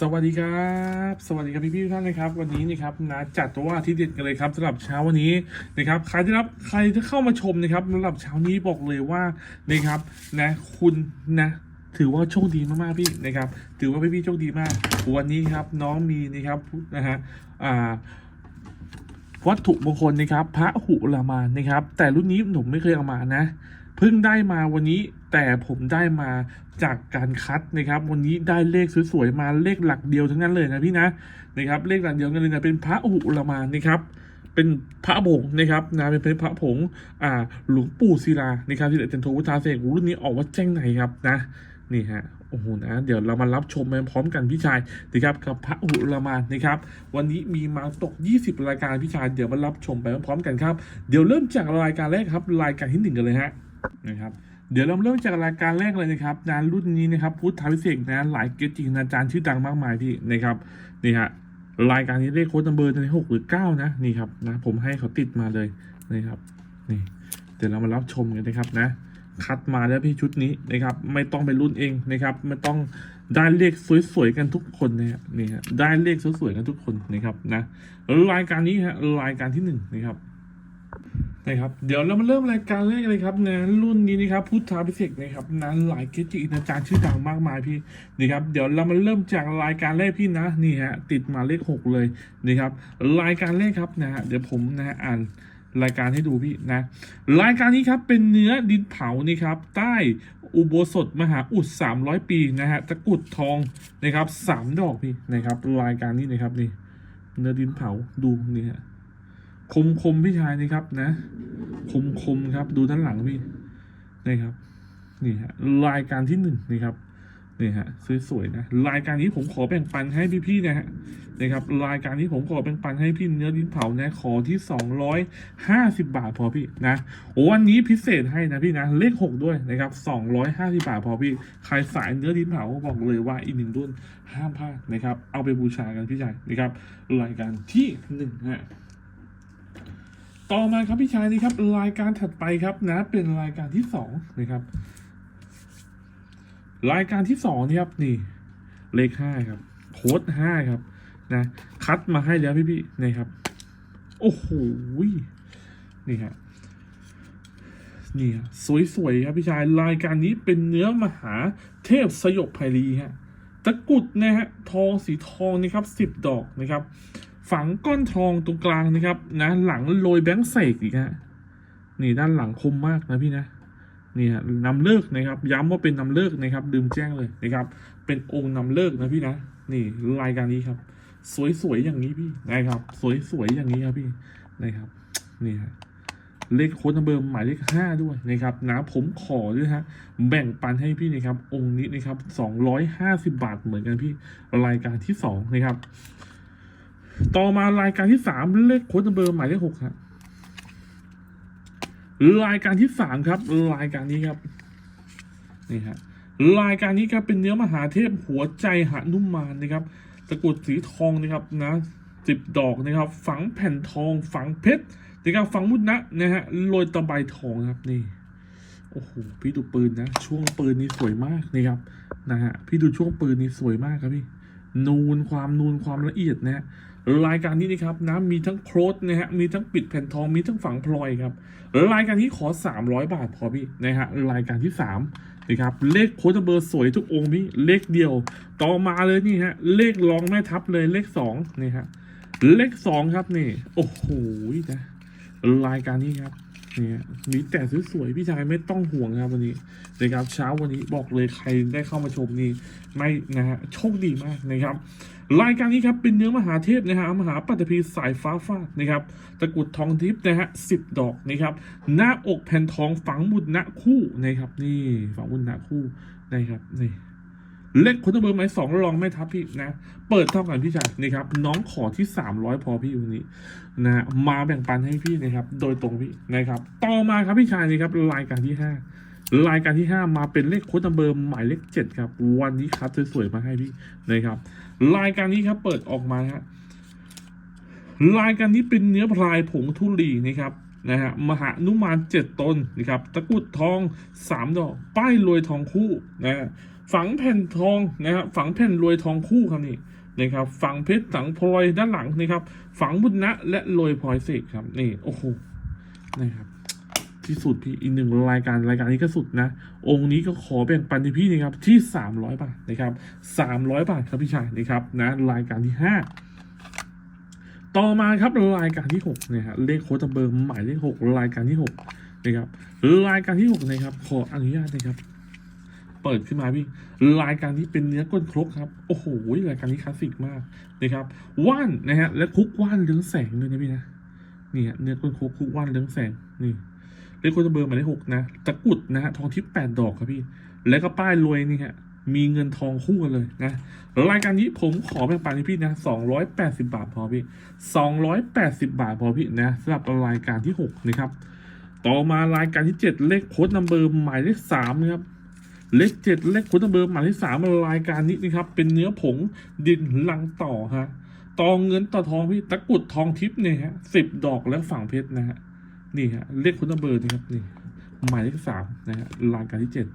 สวัสดีครับ สวัสดีครับพี่พี่ๆทุกท่านนะครับ วันนี้นะครับนะจัดตัวว่าที่เด็ดกันเลยครับสำหรับเช้าวันนี้นะครับใครที่รับใครที่เข้ามาชมนะครับสำหรับเช้านี้บอกเลยว่านะครับนะคุณนะถือว่าโชคดีมากๆพี่นะครับ ถือว่าพี่พี่ๆโชคดีมาก วันนี้ครับน้องมีนะครับนะฮะอ่าวัตถุมงคลนะครับ พระหุลามานนะครับ แต่รุ่นนี้ผมไม่เคยเอามานะเพิ่งได้มาวันนี้ แต่ผมได้มาจากการคัดนะครับ วันนี้ได้เลขสวยๆมาเลขหลักเดียวทั้งนั้นเลยนะพี่นะนะครับ เลขหลักเดียวกันเลยนะเป็นพระหุลามานะครับเป็นพระผงนะครับนะเป็นพระผงอ่าหลวงปู่ศิลานะครับที่เดชจันโทวุฒาเสกรุ่นนี้ออกว่าแจ้งไหนครับนะนี่ฮะโอ้โหนะเดี๋ยวเรามารับชมไปพร้อมกันพี่ชายนะครับกับพระหุลามานนะครับ วันนี้มีมาตก 20 รายการพี่ชายเดี๋ยวมารับชมไปพร้อมกันครับ เดี๋ยวเริ่มจากรายการแรกครับ รายการที่หนึ่งกันเลยฮะนะครับ เดี๋ยวเราเริ่มจากรายการแรกเลยนะครับงานรุ่นนี้นะครับพุทธวิเศษนะหลายเกจิอาจารย์ชื่อดังมากมายพี่นะครับนี่ฮะรายการนี้เลขโค้ดนัมเบอร์ในหกหรือเก้านะนี่ครับนะผมให้เขาติดมาเลยนะครับนี่เดี๋ยวเรามารับชมกันนะครับนะคัดมาแล้วพี่ชุดนี้นะครับ ไม่ต้องไปรุ่นเองนะครับไม่ต้องได้เลขสวยๆกันทุกคนนะฮะนี่ฮะได้เลขสวยๆกันทุกคนนะครับนะรายการนี้ฮะรายการที่หนึ่งนะครับ นะครับเดี๋ยวเรามาเริ่มรายการแรกเลยครับนะรุ่นนี้นะครับพุทธาพิเศษนะครับนะหลายเกจิอาจารย์ชื่อดังมากมายพี่นี่ครับเดี๋ยวเรามาเริ่มจากรายการแรกพี่นะนี่ฮะติดมาเลขหกเลยนี่ครับรายการแรกครับนะฮะเดี๋ยวผมนะฮะอ่านรายการให้ดูพี่นะรายการนี้ครับเป็นเนื้อดินเผานี่ครับใต้อุโบสถมหาอุดสามร้อยปีนะฮะตะกุดทองนะครับสามดอกพี่นะครับรายการนี้นะครับนี่เนื้อดินเผาดูนี่ฮะ คมคมพี่ชายนี่ครับนะ คมคมครับ ดูด้านหลังพี่นี่ครับ นี่ฮะรายการที่หนึ่งนี่ครับนี่ฮะสวยๆนะรายการนี้ผมขอแบ่งปันให้พี่ๆนะฮะนะครับรายการนี้ผมขอแบ่งปันให้พี่เนื้อดินเผานะขอที่สองร้อยห้าสิบบาทพอพี่นะโอ้วันนี้พิเศษให้นะพี่นะเลขหกด้วยนะครับสองร้อยห้าสิบาทพอพี่ใครสายเนื้อดินเผาบอกเลยว่าอีกหนึ่งรุ่นห้ามพลาดนะครับ เอาไปบูชากันพี่ชายนะครับรายการที่หนึ่งฮะ ต่อมาครับพี่ชายนี่ครับรายการถัดไปครับนะเป็นรายการที่สองนะครับ รายการที่สองนี่ครับนี่ เลขห้าครับโค้ดห้าครับ นะ คัดมาให้แล้วพี่พี่ๆนะครับ โอ้โหนี่ฮะนี่ฮะสวยๆครับพี่ชายรายการนี้เป็นเนื้อมหาเทพสยบไพรีฮะตะกุดนะฮะทองสีทองนะครับสิบดอกนะครับ ฝังก้อนทองตรงกลางนะครับนะหลังโรยแบงค์เสกอีกฮะนี่ด้านหลังคมมากนะพี่นะนี่ฮะนำเลิกนะครับ ย้ำว่าเป็นนำเลิกนะครับดื่มแจ้งเลยนะครับ เป็นองค์นำเลิกนะพี่นะนี่รายการนี้ครับ สวยๆอย่างนี้พี่นะครับ สวยๆอย่างนี้ครับพี่นะครับนี่ฮะเลขโค้ดนัมเบอร์หมายเลขห้าด้วยนะครับนะผมขอด้วยฮะแบ่งปันให้พี่นะครับ องค์นี้นะครับสองร้อยห้าสิบาทเหมือนกันพี่รายการที่สองนะครับ ต่อมารายการที่สามเลขโค้ดนัมเบอร์หมายเลขหกครับรายการที่สามครับ รายการนี้ครับนี่ฮะรายการนี้ครับเป็นเนื้อมหาเทพหัวใจหนุมานนะครับตะกุดสีทองนะครับนะสิบดอกนะครับ ฝังแผ่นทอง ฝังเพชรนะครับฝังมุดนะนะฮะโรยตะไบทองครับนี่โอ้โหพี่ดูปืนนะช่วงปืนนี่สวยมากนะครับนะฮะพี่ดูช่วงปืนนี่สวยมากครับพี่นูนความนูนความละเอียดนะฮะ รายการนี้นะครับนะมีทั้งโครสนะฮะมีทั้งปิดแผ่นทองมีทั้งฝังพลอยครับรายการนี้ขอ 300 บาทพอพี่นะฮะรายการที่3นะครับเลขโค้ดเบอร์สวยทุกองค์พี่เลขเดียว ต่อมาเลยนี่ฮะเลขรองแม่ทับเลยเลข2นี่ฮะเลข 2 ครับนี่ โอ้โหนะรายการนี้ครับเนี่ยมีแต่สวยๆพี่ชายไม่ต้องห่วงครับวันนี้นะครับเช้าวันนี้บอกเลยใครได้เข้ามาชมนี่ไม่นะฮะโชคดีมากนะครับ รายการนี้ครับเป็นเนื้อมหาเทพนะฮะมหาปัตตภีสายฟ้าฟาดนะครับตะกุดทองทิพย์นะฮะสิบดอกนะครับหน้าอกแผ่นทองฝังมุดณคู่นะครับ นี่ฝังมุดณคู่นะครับนี่เลขคนเบอร์ไม้สองลองไม่ทับพี่นะ เปิดเท่ากันพี่ชายนะครับ น้องขอที่สามร้อยพอพี่วันนี้นะมาแบ่งปันให้พี่นะครับ โดยตรงพี่นะครับ ต่อมาครับพี่ชายนะครับรายการที่ห้า รายการที่ห้ามาเป็นเลขโค้ดนัมเบอร์หมายเลขเจ็ดครับ วันนี้คัดสวยๆมาให้พี่นะครับ รายการนี้ครับเปิดออกมาฮะรายการนี้เป็นเนื้อพลายผงทุลีนะครับนะฮะมหานุมานเจ็ดตนนะครับตะกุดทองสามดอก ป้ายรวยทองคู่นะฮะฝังแผ่นทองนะครับฝังแผ่นรวยทองคู่ครับนี่นะครับ ฝังเพชรสังพลอยด้านหลังนะครับ ฝังบุญนะและรวยพลอยเสกครับนี่โอ้โหนะครับ ที่สุดพี่อีกหนึ่งรายการรายการนี้ก็สุดนะ องค์นี้ก็ขอแบ่งปันให้พี่นะครับที่สามร้อยบาทนะครับสามร้อยบาทครับพี่ชายนะครับนะรายการที่ห้าต่อมาครับรายการที่หกนี่ยฮะเลขโค้ดเบอร์หมายเลขหกรายการที่หกนะครับรายการที่หกนะครับขออนุญาตนะครับ เปิดขึ้นมาพี่รายการที่เป็นเนื้อก้นครกครับโอ้โหรายการนี้คลาสสิกมากนะครับว่านนะฮะและคุกว่านเรืองแสงด้วยนะพี่นะนี่ฮะเนื้อก้นครกคุกว่านเรืองแสงนี่ เลขโค้ดเบอร์หมายเลขหกนะ ตะกุดนะฮะ ทองทิพย์แปดดอกครับพี่ แล้วก็ป้ายรวยนี่ฮะ มีเงินทองคู่กันเลยนะ รายการนี้ผมขอแบ่งปันให้พี่นะสองร้อยแปดสิบาทพอพี่สองร้อยแปดสิบาทพอพี่นะสำหรับรายการที่หกนะครับ ต่อมารายการที่เจ็ดเลขโค้ดนัมเบอร์หมายเลขสามนะครับเลขเจ็ดเลขโค้ดนัมเบอร์หมายเลขสามรายการนี้นะครับ เป็นเนื้อผงดินลังต่อฮะต่อเงินต่อทองพี่ตะกุดทองทิพย์เนี่ยฮะสิบดอกแล้วฝั่งเพชรนะฮะ นี่ฮะเลขคุณนัมเบอร์นะครับนี่หมายเลขสามนะฮะรายการที่เจ็ด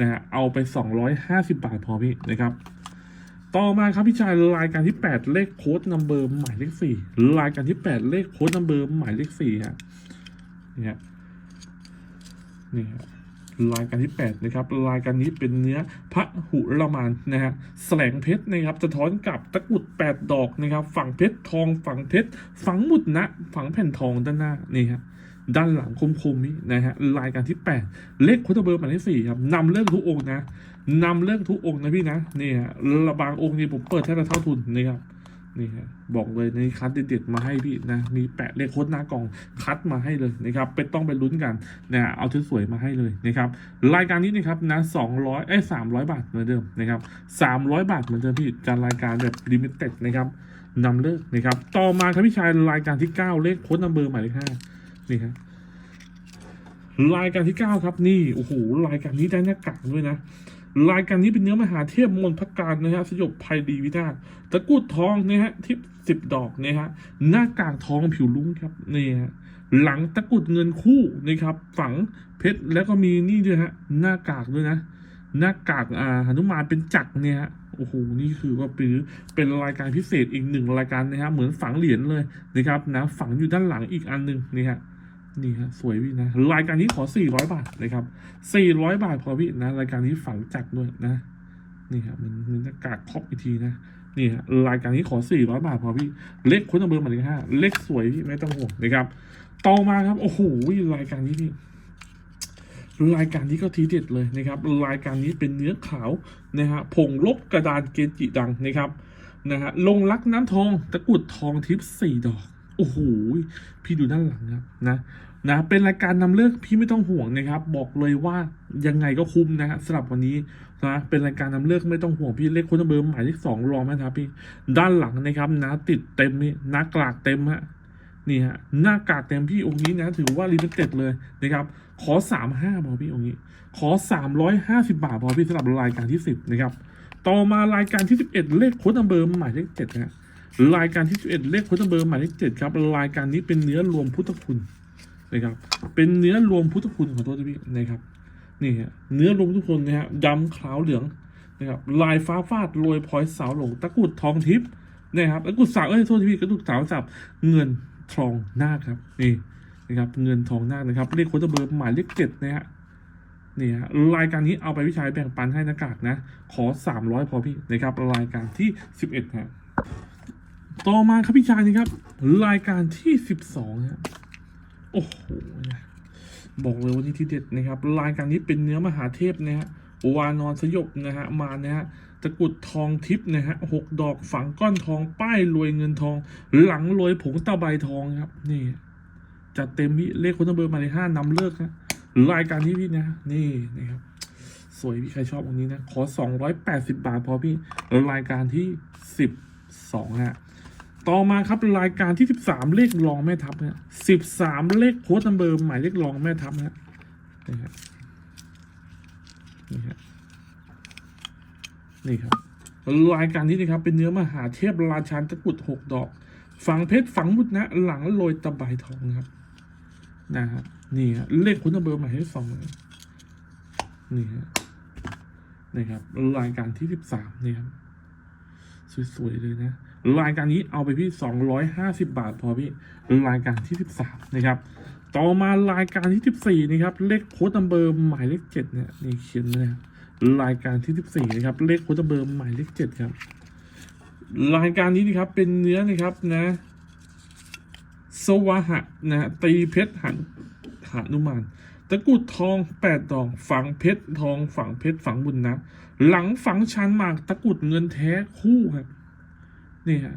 นะฮะเอาไปสองร้อยห้าสิบาทพอพี่นะครับต่อมาครับพี่ชายรายการที่แปดเลขโค้ดนัมเบอร์หมายเลขสี่รายการที่แปดเลขโค้ดนัมเบอร์หมายเลขสี่ฮะนี่ฮะนี่ฮะรายการที่แปดนะครับ รายการนี้เป็นเนื้อพระหุรมานนะฮะแสลงเพชรนะครับจะท้อนกับตะกุดแปดดอกนะครับ ฝั่งเพชรทอง ฝั่งเพชรฝังหมุดนะ ฝังแผ่นทองด้านหน้านี่ฮะ ด้านหลังคมๆนี้นะฮะรายการที่ 8 เลขคุตเบอร์หมายเลขสี่ครับนำเลิกทุกองค์นะนำเลิกทุกองค์นะพี่นะนี่ฮะระบางองค์นี่ผมเปิดแทบจะเท่าทุนนี่ครับนี่ฮะบอกเลยในคัดเด็ดๆมาให้พี่นะมีแปะเลขโค้ดหน้ากล่องคัดมาให้เลยนะครับเป็นต้องไปลุ้นกันนะฮะเอาชุดสวยมาให้เลยนะครับรายการนี้นะครับนะสองร้อยเอ้สามร้อยบาทเหมือนเดิมนะครับสามร้อยบาทเหมือนเดิมพี่การรายการแบบลิมิเต็ดนะครับนำเลิกนะครับต่อมาครับพี่ชายรายการที่เก้าเลขโค้ดนัมเบอร์หมายเลขห้า นี่ครับรายการที่เก้าครับนี่โอ้โหรายการนี้ได้หน้ากากด้วยนะรายการนี้เป็นเนื้อมหาเทพมนต์พักการนะฮะสยบภัยดีวินาศตะกุดทองนะฮะทิพสิบดอกนะฮะหน้ากากทองผิวลุ้งครับนี่ฮะหลังตะกุดเงินคู่นะครับ ฝังเพชรแล้วก็มีนี่ด้วยฮะหน้ากากด้วยนะ หน้ากากอ่าหนุมานเป็นจักรเนี่ยฮะโอ้โหนี่คือว่าเป็นเป็นรายการพิเศษอีกหนึ่งรายการนะฮะเหมือนฝังเหรียญเลยนะครับนะฝังอยู่ด้านหลังอีกอันหนึ่งนี่ฮะ นี่ฮะสวยพี่นะ รายการนี้ขอ 400 บาทนะครับ 400 บาทพอพี่นะ รายการนี้ฝังจักรด้วยนะนี่ฮะมันมันหน้ากากครอบอีกทีนะนี่ฮะรายการนี้ขอ 400 บาทพอพี่เลขคุณเบอร์หมายเลขห้าเลขสวยพี่ไม่ต้องห่วงนะครับต่อมาครับโอ้โหรายการนี้พี่รายการนี้ก็ทีเด็ดเลยนะครับ รายการนี้เป็นเนื้อขาวนะฮะผงลบกระดานเกจิดังนะครับนะฮะลงรักน้ำทองตะกุดทองทิพย์สี่ดอก โอ้โหพี่ดูด้านหลังครับนะนะเป็นรายการนำเลิกพี่ไม่ต้องห่วงนะครับ บอกเลยว่ายังไงก็คุ้มนะฮะสำหรับวันนี้นะเป็นรายการนำเลิกไม่ต้องห่วงพี่เลขคุณเบอร์หมายเลขสองรองไหมครับพี่ด้านหลังนะครับนะติดเต็มนี่หน้ากากเต็มฮะนี่ฮะหน้ากากเต็มพี่องค์นี้นะถือว่าลิมิเต็ดเลยนะครับ ขอสามห้าพอพี่องค์นี้ ขอสามร้อยห้าสิบาทพอพี่สำหรับรายการที่สิบนะครับต่อมารายการที่สิบเอ็ดเลขโค้ดนัมเบอร์หมายเลขเจ็ดนะฮะ รายการที่สิบเอ็ดเลขโค้ดนัมเบอร์หมายเลขเจ็ดครับรายการนี้เป็นเนื้อรวมพุทธคุณนะครับ เป็นเนื้อรวมพุทธคุณขอโทษนะพี่นะครับนี่ฮะเนื้อรวมพุทธคุณนะฮะดำขาวเหลืองนะครับลายฟ้าฟาดโรยพลอยสาวหลงตะกุดทองทิพย์นะครับตะกุดสาวเอ้ยโทษทีพี่กระดุกสาวสับเงินทองนาคครับนี่นะครับเงินทองนาคนะครับเลขโค้ดเบอร์หมายเลขเจ็ดนะฮะนี่ฮะรายการนี้เอาไปพี่ชายแบ่งปันให้หน้ากากนะ ขอสามร้อยพอพี่นะครับรายการที่สิบเอ็ดฮะ ต่อมาครับพี่ชายนะครับ รายการที่สิบสองฮะโอ้โหบอกเลยว่านี่ที่เด็ดนะครับ รายการนี้เป็นเนื้อมหาเทพนะฮะวานอนสยบนะฮะมานะฮะตะกุดทองทิพย์นะฮะหกดอกฝังก้อนทอง ป้ายรวยเงินทอง หลังรวยผงตะไบทองครับ นี่จัดเต็มพี่เลขคนตเบอร์มาเลขห้านำเลิกนะรายการนี้พี่นะนี่นะครับสวยพี่ใครชอบองนี้นะ ขอ 280 บาทพอพี่รายการที่ 12ฮะ ต่อมาครับรายการที่ 13 เลขรองแม่ทัพนะ13เลขโค้ดนัมเบอร์หมายเลขรองแม่ทัพนะนี่ครับนี่ครับนี่ครับรายการนี้นะครับเป็นเนื้อมหาเทพราชานตะกุดหกดอก ฝังเพชรฝังมุดนะหลังโรยตะไบทองครับนะฮะนี่ฮะเลขคุณเบอร์หมายเลขสองเลยนี่ฮะนะครับรายการที่สิบสามนี่ครับสวยๆเลยนะ รายการนี้เอาไปพี่สองร้อยห้าสิบาทพอพี่รายการที่สิบสามนะครับ ต่อมารายการที่สิบสี่นะครับ เลขโค้ดนัมเบอร์หมายเลขเจ็ดเนี่ยนี่เขียนนะครับรายการที่สิบสี่นะครับ เลขโค้ดนัมเบอร์หมายเลขเจ็ดครับรายการนี้นะครับเป็นเนื้อนะครับนะสวะหะนะตีเพชรหันหานุมานตะกุดทองแปดดอกฝังเพชรทองฝังเพชรฝังบุญนะ หลังฝังชันหมากตะกุดเงินแท้คู่ครับ นี่ฮะ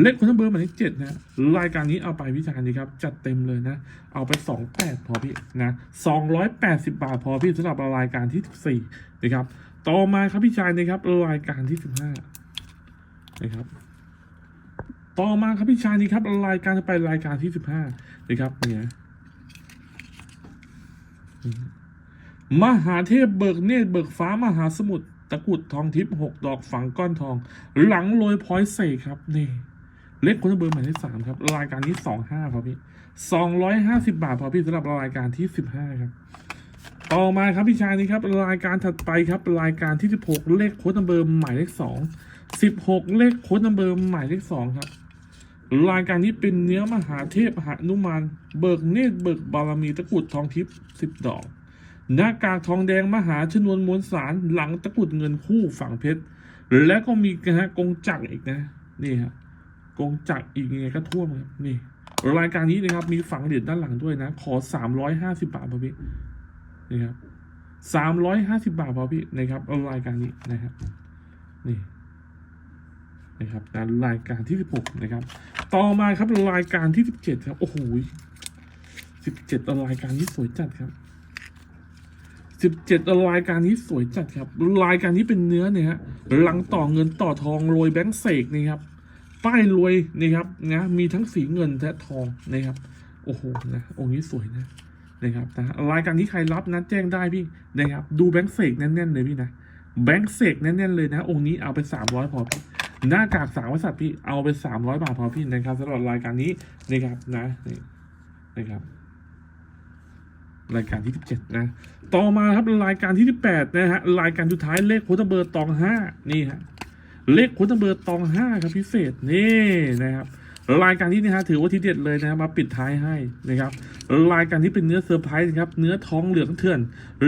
เลขคนทั้งเบอร์หมายเลขเจ็ดนะรายการนี้เอาไปวิจารณ์ดีครับ จัดเต็มเลยนะ เอาไปสองแปดพอพี่นะสองร้อยแปดสิบบาทพอพี่สำหรับรายการที่สิบสี่นะครับ ต่อมาครับพี่ชายนะครับรายการที่สิบห้านะครับ ต่อมาครับพี่ชายนี่ครับรายการจะไปรายการที่สิบห้านะครับเนี่ยมหาเทพเบิกเนตรเบิกฟ้ามหาสมุทร ตะกรุดทองทิพย์หกดอกฝังก้อนทอง หลังโรยพอยต์เสกครับนี่ เล็กคนเบอร์หมายเลขสามครับ รายการนี้สองห้าพอพี่สองร้อยห้าสิบาทพอพี่สำหรับรายการที่สิบห้าครับ ต่อมาครับพี่ชายนี่ครับ รายการถัดไปครับ รายการที่สิบหกเลขโค้ดนัมเบอร์หมายเลขสองสิบหกเลขโค้ดนัมเบอร์หมายเลขสองครับรายการนี้เป็นเนื้อมหาเทพหนุมาน เบิกเนตรเบิกบารมีตะกรุดทองทิพย์สิบดอก หน้ากากทองแดงมหาชนวนมวลสารหลังตะกุดเงินคู่ฝังเพชรและก็มีนะฮะกงจักรอีกนะ นี่ฮะกงจักรอีกไงก็ท่วมครับนี่ รายการนี้นะครับ มีฝังเหรียญด้านหลังด้วยนะ ขอสามร้อยห้าสิบาทพอพี่นี่ครับสามร้อยห้าสิบาทพอพี่นะครับรายการนี้นะครับ นี่นะครับนะรายการที่สิบหกนะครับ ต่อมาครับรายการที่สิบเจ็ดครับ โอ้โหสิบเจ็ดรายการนี้สวยจัดครับ สิบเจ็ดรายการนี้สวยจัดครับ รายการนี้เป็นเนื้อเนี่ยฮะหลังต่อเงินต่อทองโรยแบงค์เสกนี่ครับ ป้ายรวยนี่ครับนะมีทั้งสีเงินและทองนะครับ โอ้โหนะองค์นี้สวยนะนะครับนะรายการนี้ใครรับนะแจ้งได้พี่นะครับ ดูแบงค์เสกแน่นๆเลยพี่นะแบงค์เสกแน่นๆเลยนะ องค์นี้เอาไปสามร้อยพอพี่หน้ากากสามวสัตว์พี่เอาไปสามร้อยบาทพอพี่นะครับสำหรับรายการนี้นะครับนะนี่นะครับ รายการที่สิบเจ็ดนะ ต่อมาครับรายการที่สิบแปดนะฮะรายการสุดท้ายเลขโค้ดเบอร์ตองห้านี่ฮะเลขโค้ดเบอร์ตองห้าครับพิเศษนี่นะครับรายการนี้นะฮะถือว่าทีเด็ดเลยนะมาปิดท้ายให้นะครับรายการที่เป็นเนื้อเซอร์ไพรส์นะครับเนื้อท้องเหลืองเถื่อน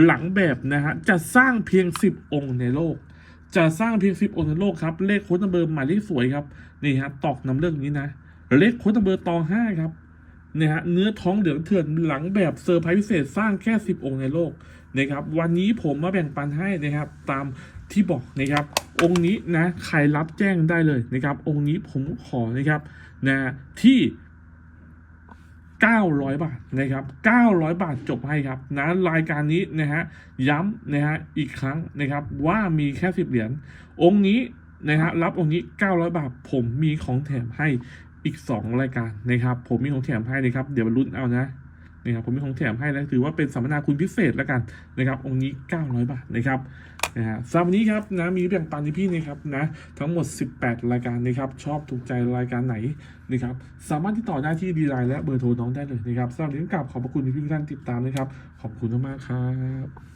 หลังแบบนะฮะจะสร้างเพียงสิบองค์ในโลก จะสร้างเพียงสิบองค์ในโลกครับเลขโค้ดนัมเบอร์หมายเลขสวยครับนี่ฮะตอกนำเรื่องนี้นะเลขโค้ดนัมเบอร์ตองห้าครับ นี่ยฮะเนื้อท้องเหลืองเถื่อนหลังแบบเซอร์ไพรส์พิเศษสร้างแค่สิบองค์ในโลกนะครับวันนี้ผมมาแบ่งปันให้นะครับตามที่บอกนะครับ องค์นี้นะใครรับแจ้งได้เลยนะครับ องค์นี้ผมขอนะครับนะที่ 900 บาทนะครับ 900 บาทจบให้ครับนะรายการนี้นะฮะย้ำนะฮะอีกครั้งนะครับว่ามีแค่ 10 เหรียญองค์นี้นะฮะรับองค์นี้ 900 บาทผมมีของแถมให้ อีก 2 รายการนะครับ ผมมีของแถมให้นะครับ เดี๋ยวมาลุ้นเอานะนะครับผมมีของแถมให้แล้วถือว่าเป็นสัมมนาคุณพิเศษแล้วกันนะครับ องค์นี้ 900 บาทนะครับนะฮะสำหรับวันนี้ครับนะมีแบ่งปันที่พี่นะครับนะทั้งหมด 18 รายการนะครับ ชอบถูกใจรายการไหนนะครับสามารถติดต่อได้ที่ดีไลน์และเบอร์โทรน้องได้เลยนะครับสำหรับวันนี้กลับขอบพระคุณที่พี่ทุกท่านติดตามนะครับ ขอบคุณมากๆครับ